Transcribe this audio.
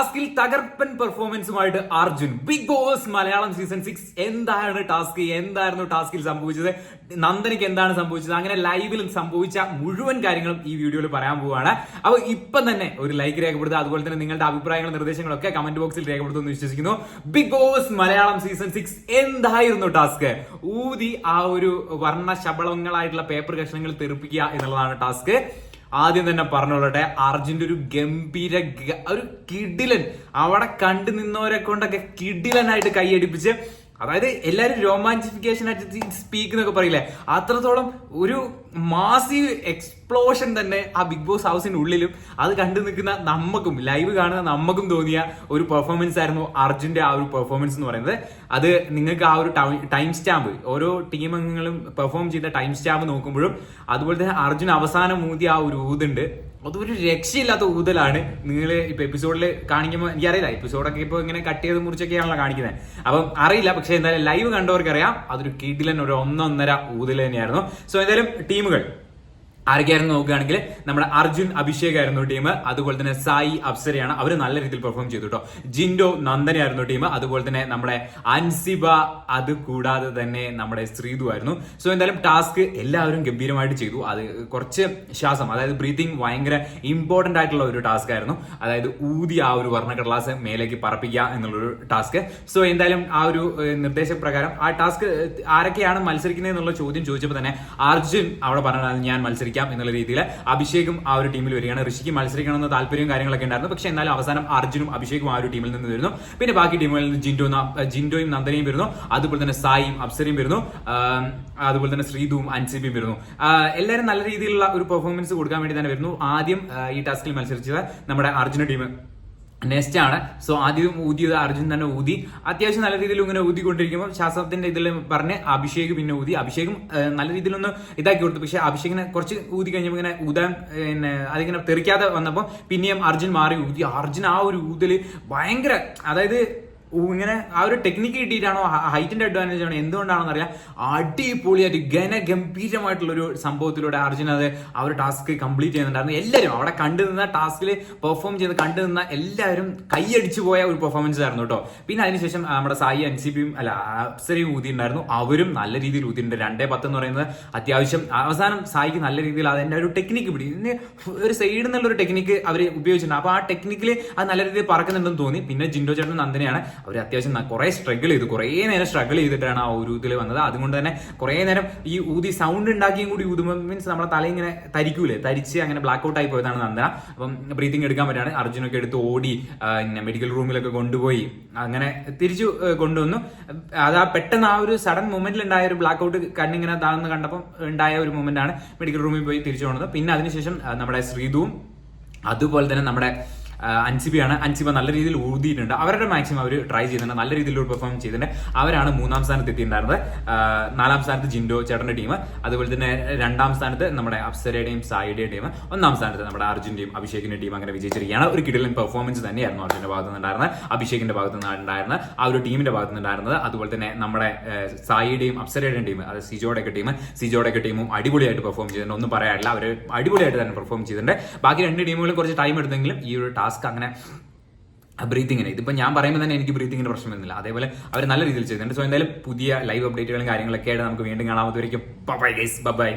ടാസ്കിൽ തകർപ്പൻ പെർഫോമൻസുമായിട്ട് Arjun Big Boss Malayalam season six എന്താണ് ടാസ്ക് എന്തായിരുന്നു ടാസ്കിൽ സംഭവിച്ചത്? നന്ദനിക്ക് എന്താണ് സംഭവിച്ചത്? അങ്ങനെ ലൈവിലും സംഭവിച്ച മുഴുവൻ കാര്യങ്ങളും ഈ വീഡിയോയിൽ പറയാൻ പോവുകയാണ് അപ്പോൾ ഇപ്പം തന്നെ ഒരു ലൈക്ക് രേഖപ്പെടുത്തുക അതുപോലെ തന്നെ നിങ്ങളുടെ അഭിപ്രായങ്ങളും നിർദ്ദേശങ്ങളൊക്കെ കമന്റ് ബോക്സിൽ രേഖപ്പെടുത്തുമെന്ന് വിശ്വസിക്കുന്നു. Big Boss Malayalam season six എന്തായിരുന്നു ടാസ്ക് ഊതി ആ ഒരു വർണ ശബളങ്ങളായിട്ടുള്ള പേപ്പർ കഷ്ണങ്ങൾ തെറിപ്പിക്കുക എന്നുള്ളതാണ് ടാസ്ക് ആദ്യം തന്നെ പറഞ്ഞോളട്ടെ അർജുന്റെ ഒരു ഗംഭീര ഒരു കിഡിലൻ അവിടെ കണ്ടു നിന്നവരെ കൊണ്ടൊക്കെ കിടിലനായിട്ട് കൈയടിപ്പിച്ച് അതായത് എല്ലാരും രോമാഞ്ചിഫിക്കേഷൻ ആയിട്ട് സ്പീക്ക് എന്നൊക്കെ പറയില്ലേ? അത്രത്തോളം ഒരു മാസീവ് എക്സ്പ്ലോഷൻ തന്നെ ആ ബിഗ് ബോസ് ഹൗസിനുള്ളിലും അത് കണ്ടു നിൽക്കുന്ന നമുക്കും ലൈവ് കാണുന്ന നമുക്കും തോന്നിയ ഒരു പെർഫോമൻസ് ആയിരുന്നു അർജുന്റെ ആ ഒരു പെർഫോമൻസ് എന്ന് പറയുന്നത്. അത് നിങ്ങൾക്ക് ആ ഒരു ടൈം സ്റ്റാമ്പ് ഓരോ ടീം അംഗങ്ങളും പെർഫോം ചെയ്ത ടൈം സ്റ്റാമ്പ് നോക്കുമ്പോഴും അതുപോലെ തന്നെ അർജുൻ അവസാനം മൂതി ആ ഒരു ഊതുണ്ട്. അതൊരു രക്ഷയില്ലാത്ത ഊതലാണ് നിങ്ങൾ ഇപ്പൊ എപ്പിസോഡിൽ കാണിക്കുമ്പോൾ എനിക്കറിയില്ല എപ്പിസോഡൊക്കെ ഇപ്പൊ ഇങ്ങനെ കട്ട് ചെയ്ത് മുറിച്ചൊക്കെയാണല്ലോ കാണിക്കുന്നത് അപ്പം അറിയില്ല പക്ഷെ എന്തായാലും ലൈവ് കണ്ടവർക്ക് അറിയാം അതൊരു കിടിലൻ ഒരു ഒന്നൊന്നര ഊതൽ തന്നെയായിരുന്നു. സോ എന്തായാലും ടീമുകൾ ആരൊക്കെയായിരുന്നു നോക്കുകയാണെങ്കിൽ നമ്മുടെ അർജുൻ അഭിഷേക് ആയിരുന്നു ടീം അതുപോലെ തന്നെ സായി അപ്സരയാണ്. അവർ നല്ല രീതിയിൽ പെർഫോം ചെയ്തു കേട്ടോ ജിൻഡോ നന്ദനായിരുന്നു ടീം അതുപോലെ തന്നെ നമ്മുടെ അൻസിബ അത് കൂടാതെ തന്നെ നമ്മുടെ ശ്രീതു ആയിരുന്നു. സോ എന്തായാലും ടാസ്ക് എല്ലാവരും ഗംഭീരമായിട്ട് ചെയ്തു. അത് കുറച്ച് ശ്വാസം അതായത് ബ്രീതിങ് ഭയങ്കര ഇമ്പോർട്ടന്റ് ആയിട്ടുള്ള ഒരു ടാസ്ക് ആയിരുന്നു. അതായത് ഊതി ആ ഒരു വർണക്കടലാസ് മേലേക്ക് പറപ്പിക്കുക എന്നുള്ളൊരു ടാസ്ക് സോ എന്തായാലും ആ ഒരു നിർദ്ദേശപ്രകാരം ആ ടാസ്ക് ആരൊക്കെയാണ് മത്സരിക്കുന്നത് എന്നുള്ള ചോദ്യം ചോദിച്ചപ്പോൾ തന്നെ അർജുൻ അവിടെ പറഞ്ഞത് ഞാൻ മത്സരിക്കാം. എന്നുള്ള രീതിയിൽ അഭിഷേകും ആ ഒരു ടീമിൽ വരികയാണ്. ഋഷിക്ക് മത്സരിക്കണമെന്ന താല്പര്യവും കാര്യങ്ങളൊക്കെ ഉണ്ടായിരുന്നു. പക്ഷെ എന്നാലും അവസാനം അർജുനും അഭിഷേകും ആ ഒരു ടീമിൽ നിന്ന് വരുന്നു. പിന്നെ ബാക്കി ടീമുകളിൽ നിന്ന് ജിൻഡോ ജിൻഡോയും നന്ദനയും വരുന്നു. അതുപോലെ തന്നെ സായിയും അപ്സരയും വരുന്നു. അതുപോലെ തന്നെ ശ്രീതുവും അൻസിബിയും വരുന്നു. എല്ലാവരും നല്ല രീതിയിലുള്ള ഒരു പെർഫോമൻസ് കൊടുക്കാൻ വേണ്ടി തന്നെ വരുന്നു. ആദ്യം ഈ ടാസ്കിൽ മത്സരിച്ചത് നമ്മുടെ അർജുന ടീം നെക്സ്റ്റ് ആണ്. സോ ആദ്യം ഊതിയത് അർജുൻ തന്നെ ഊതി. അത്യാവശ്യം നല്ല രീതിയിൽ ഇങ്ങനെ ഊതിക്കൊണ്ടിരിക്കുമ്പോൾ ശാസ്ത്രത്തിന്റെ ഇതിൽ പറഞ്ഞ് അഭിഷേക് പിന്നെ ഊതി. അഭിഷേകും നല്ല രീതിയിലൊന്ന് ഇതാക്കി കൊടുത്തു. പക്ഷെ അഭിഷേകിനെ കുറച്ച് ഊതി കഴിഞ്ഞപ്പോൾ ഇങ്ങനെ ഊതാൻ പിന്നെ അതിങ്ങനെ തെറിക്കാതെ വന്നപ്പോൾ പിന്നെയും അർജുൻ മാറി ഊതി. അർജുൻ ആ ഒരു ഊതൽ ഭയങ്കര അതായത് ഇങ്ങനെ ആ ഒരു ടെക്നിക്ക് കിട്ടിയിട്ടാണോ ഹൈറ്റിന്റെ അഡ്വാന്റേജ് ആണോ? എന്തുകൊണ്ടാണെന്ന് അറിയാം അടിപൊളിയായിട്ട് ഘനഗംഭീരമായിട്ടുള്ള ഒരു സംഭവത്തിലൂടെ അർജുൻ അത് ആ ഒരു ടാസ്ക് കംപ്ലീറ്റ് ചെയ്യുന്നുണ്ടായിരുന്നു. എല്ലാവരും അവിടെ കണ്ടു നിന്ന ടാസ്കിൽ പെർഫോം ചെയ്ത് കണ്ടു നിന്ന എല്ലാവരും കൈയടിച്ചു പോയ ഒരു പെർഫോമൻസ് ആയിരുന്നു കേട്ടോ പിന്നെ അതിനുശേഷം നമ്മുടെ സായി എൻ സി പിയും അല്ല അപ്സരയും ഊതിയിട്ടുണ്ടായിരുന്നു. അവരും നല്ല രീതിയിൽ ഊതിയിട്ടുണ്ട്. രണ്ടേ പത്ത് എന്ന് പറയുന്നത് അത്യാവശ്യം അവസാനം സായിക്ക് നല്ല രീതിയിൽ അതിന്റെ ഒരു ടെക്നിക്ക് പിടി. ഒരു സൈഡിൽ നിന്നുള്ള ഒരു ടെക്നിക്ക് അവർ ഉപയോഗിച്ചിട്ടുണ്ട്. അപ്പൊ ആ ടെക്നിക്കിൽ അത് നല്ല രീതിയിൽ പറക്കുന്നുണ്ടെന്ന് തോന്നി. പിന്നെ ജിൻഡോ ചേട്ടൻ നന്ദനയാണ്. അവർ അത്യാവശ്യം കുറേ സ്ട്രഗിൾ ചെയ്തു. കുറേ നേരം സ്ട്രഗിൾ ചെയ്തിട്ടാണ് ആ ഒരു ഇതിൽ വന്നത്. അതുകൊണ്ട് തന്നെ കുറേ നേരം ഈ ഊതി സൗണ്ട് ഉണ്ടാക്കിയും കൂടി ഊതുമ്പോൾ മീൻസ് നമ്മുടെ തല ഇങ്ങനെ തരിക്കൂലേ? തരിച്ച് അങ്ങനെ ബ്ലാക്ക് ഔട്ട് ആയി പോയതാണ് നന്ദന. അപ്പം ബ്രീത്തിങ് എടുക്കാൻ പറ്റാണ്. അർജുനൊക്കെ എടുത്ത് ഓടി മെഡിക്കൽ റൂമിലൊക്കെ കൊണ്ടുപോയി. അങ്ങനെ തിരിച്ചു കൊണ്ടുവന്നു. അത് ആ പെട്ടെന്ന് ആ ഒരു സഡൻ മൂമെന്റിൽ ഉണ്ടായ ഒരു ബ്ലാക്ക് ഔട്ട് കണ്ണിങ്ങനെ താഴ്ന്ന് കണ്ടപ്പോൾ ഉണ്ടായ ഒരു മൂമെന്റ് ആണ് മെഡിക്കൽ റൂമിൽ പോയി തിരിച്ചു കൊണ്ടത് പിന്നെ അതിനുശേഷം നമ്മുടെ ശ്രീതുവും അതുപോലെ തന്നെ നമ്മുടെ അൻസിബിയാണ്. അൻസിബ നല്ല രീതിയിൽ ഊതിയിട്ടുണ്ട്. അവരുടെ മാക്സിമം അവർ ട്രൈ ചെയ്യുന്നുണ്ട് നല്ല രീതിയിൽ പെർഫോം ചെയ്തിട്ടുണ്ട്. അവരാണ് മൂന്നാം സ്ഥാനത്ത് എത്തിയിട്ടുണ്ടായിരുന്നത്. നാലാം സ്ഥാനത്ത് ജിൻഡോ ചേട്ടന്റെ ടീം അതുപോലെ തന്നെ രണ്ടാം സ്ഥാനത്ത് നമ്മുടെ അപ്സരയുടെയും സായിയുടെയും ടീം ഒന്നാം സ്ഥാനത്ത് നമ്മുടെ അർജുന്റെയും അഭിഷേകിന്റെ ടീം അങ്ങനെ വിജയിച്ചിരിക്കുകയാണ്. ഒരു കിടിലൻ പെർഫോമൻസ് തന്നെയായിരുന്നു അർജുന്റെ ഭാഗത്ത് നിന്നുണ്ടായിരുന്നത്. അഭിഷേകിന്റെ ഭാഗത്ത് നിന്നുണ്ടായിരുന്നത് ആ ഒരു ടീമിന്റെ ഭാഗത്ത് നിന്നുണ്ടായിരുന്നത്. അതുപോലെ തന്നെ നമ്മുടെ സായിയുടെയും അപ്സരയുടെയും ടീം അത് സിജോയുടെ ഒക്കെ ടീം സിജോയുടെ ഒക്കെ ടീമും അടിപൊളിയായിട്ട് പെർഫോം ചെയ്തിട്ടുണ്ട്. ഒന്നും പറയാനില്ല. അവർ അടിപൊളിയായിട്ട് തന്നെ പെർഫോം ചെയ്തിട്ടുണ്ട്. ബാക്കി രണ്ട് ടീമുകളും കുറച്ച് ടൈം എടുത്തെങ്കിലും ഈ ഒരു ടാസ്ക് അങ്ങനെ ബ്രീത്തിങ്ങിന് ഇതിപ്പോൾ ഞാൻ പറയുമ്പോൾ തന്നെ എനിക്ക് ബ്രീത്തിങ്ങിന് പ്രശ്നം വരുന്നില്ല അതേപോലെ അവർ നല്ല രീതിയിൽ ചെയ്തിട്ടുണ്ട് സോ എന്തായാലും പുതിയ ലൈവ് അപ്ഡേറ്റുകളും കാര്യങ്ങളൊക്കെ ആയിട്ട് നമുക്ക് വീണ്ടും കാണാവുന്നതായിരിക്കും ബൈ ഗൈസ് ബൈ